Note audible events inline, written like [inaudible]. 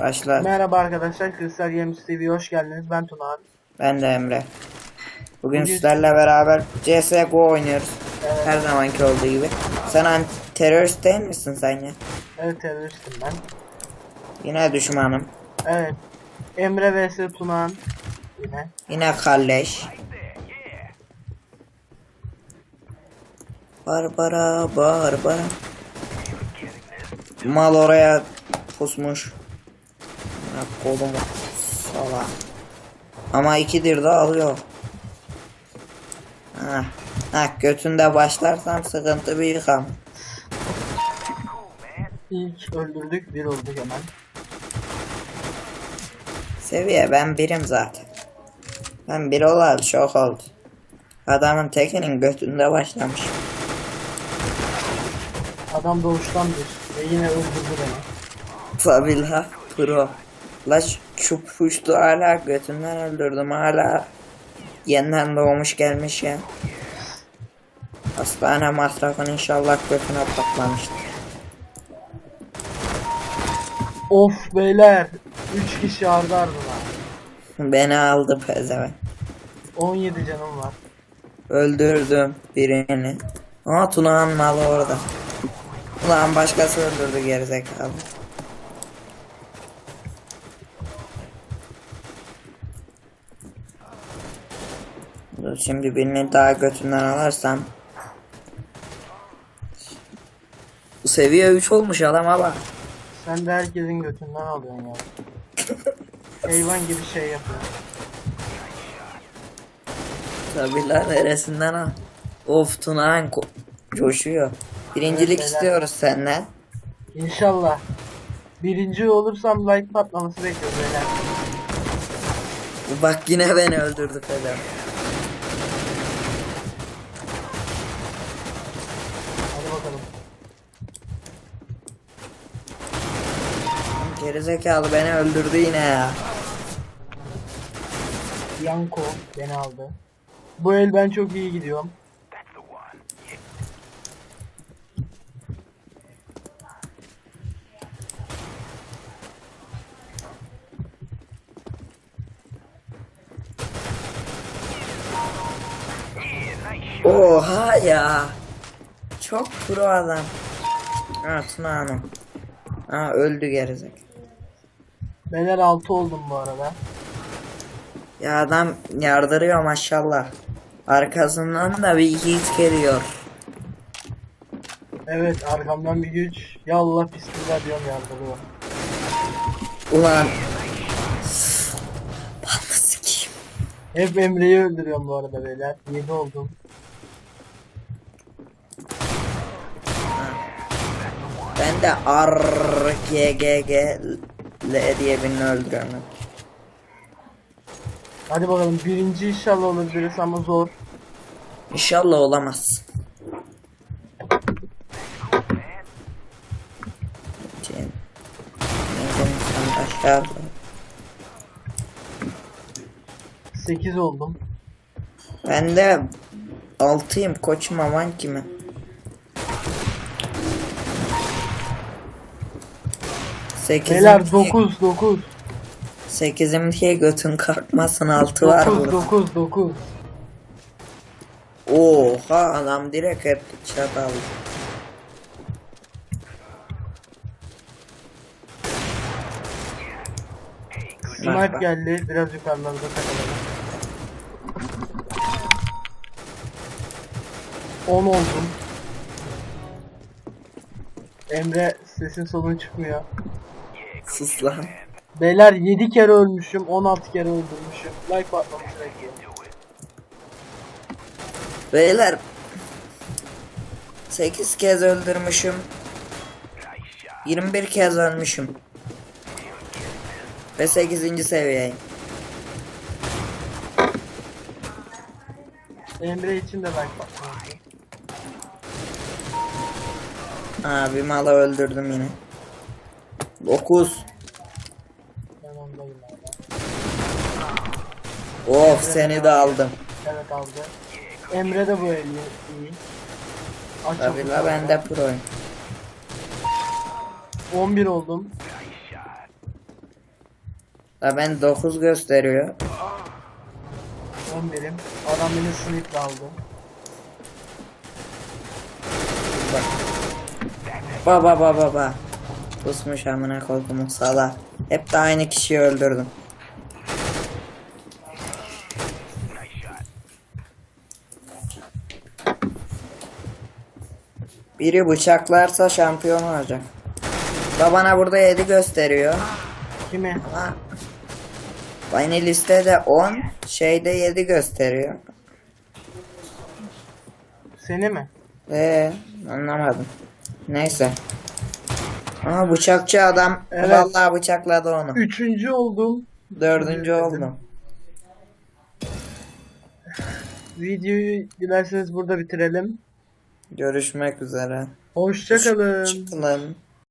Başla. Merhaba arkadaşlar, Kristal Games TV'ye hoş geldiniz. Ben Tuna abi. Ben de Emre. Bugün Bugün- sizlerle beraber CSGO oynuyoruz. Evet. Her zamanki olduğu gibi. Sen an- terörist değil misin sen ya? Evet, teröristim ben. Yine düşmanım. Evet. Emre vs Tunağan. Yine. Yine kalleş. Barbara, Barbara. Mal oraya pusmuş. Ya kolum sala. Ama ikidir de alıyor. Ha. Ha götünde başlarsam sıkıntı büyük ama. İlk öldürdük, bir olduk hemen. Seviye ben birim zaten. Ben bir olalı çok oldu. Adamın tekinin götünde başlamış. Adam doğuştan bir ve yine öldürdü beni. Tabi la pro. La şu- şu puştu hala götünden öldürdüm hala. Yeniden doğmuş gelmiş ya. Hastane masrafını inşallah götüne patlamıştır. Of beyler, 3 kişi ardı ardına. Beni aldı pezevenk. 17 canım var. Öldürdüm birini. Ama Tuna'nın malı orada. Ulan başkası öldürdü gerizekalı. Dur şimdi birini daha götünden alırsam. Bu seviye 3 olmuş adama bak. Sen de herkesin götünden alıyorsun ya. [laughs] Hayvan gibi şey yapıyor. Tabi lan neresinden al. Of Tuna'nın ko- coşuyor. Birincilik Evet, istiyoruz senden. İnşallah. Birinci olursam like patlaması bekliyorum beyler. Bak yine beni öldürdü Feda. Hadi bakalım. Gerizekalı beni öldürdü yine ya. Yanko beni aldı. Bu el ben çok iyi gidiyorum. Oha ya. Çok pro adam. Ha Tuna Hanım. Ha öldü gerizekalı. Beyler 6 oldum bu arada. Ya adam yardırıyor maşallah. Arkasından da bir hit geliyor. Evet arkamdan bir güç. Yallah bismillah diyorum yardırıyor. Ulan. Bana sikeyim. Hep Emre'yi öldürüyorum bu arada beyler. 7 oldum. Ben de RGGG L diye birini öldürüyorum. Hadi bakalım birinci inşallah olur birisi ama zor. İnşallah olamaz. Aşağı 8 oldum. Ben de altıyım koçum aman kimi. Sekizim Beyler 9 9 Sekizim diye götün kalkmasın altı var 9 burada. 9 9 Oha adam direkt hep çat aldı. Bak, Snipe bak. geldi. Biraz yukarılarda takılalım. 10 oldum. Emre sesin solun çıkmıyor. Sus lan. Beyler 7 kere ölmüşüm, 16 kere öldürmüşüm. Like patlaması bekliyorum. Beyler 8 kez öldürmüşüm. 21 kez ölmüşüm. Ve 8. seviyeyim. Emre için de like patlaması. Ha bir malı öldürdüm yine. 9. Ben ondayım hala. Of seni de aldım. Evet aldı. Emre de bu el iyi. Aç Tabii okunu. la ben de proyum. 11 oldum. Da ben 9 gösteriyor. 11'im. Adam beni sniple aldı. Bak. Baba baba baba. Pusmuş amına koyduğumu sala. Hep de aynı kişiyi öldürdüm. Biri bıçaklarsa şampiyon olacak. Babana burada 7 gösteriyor. Kimi? Ama Bani listede 10, şeyde 7 gösteriyor. Seni mi? Ee, anlamadım. Neyse. Ama bıçakçı adam Evet. vallahi bıçakladı onu. Üçüncü oldum. Dördüncü Dedim. oldum. Videoyu dilerseniz burada bitirelim. Görüşmek üzere. Hoşçakalın. Çıkın.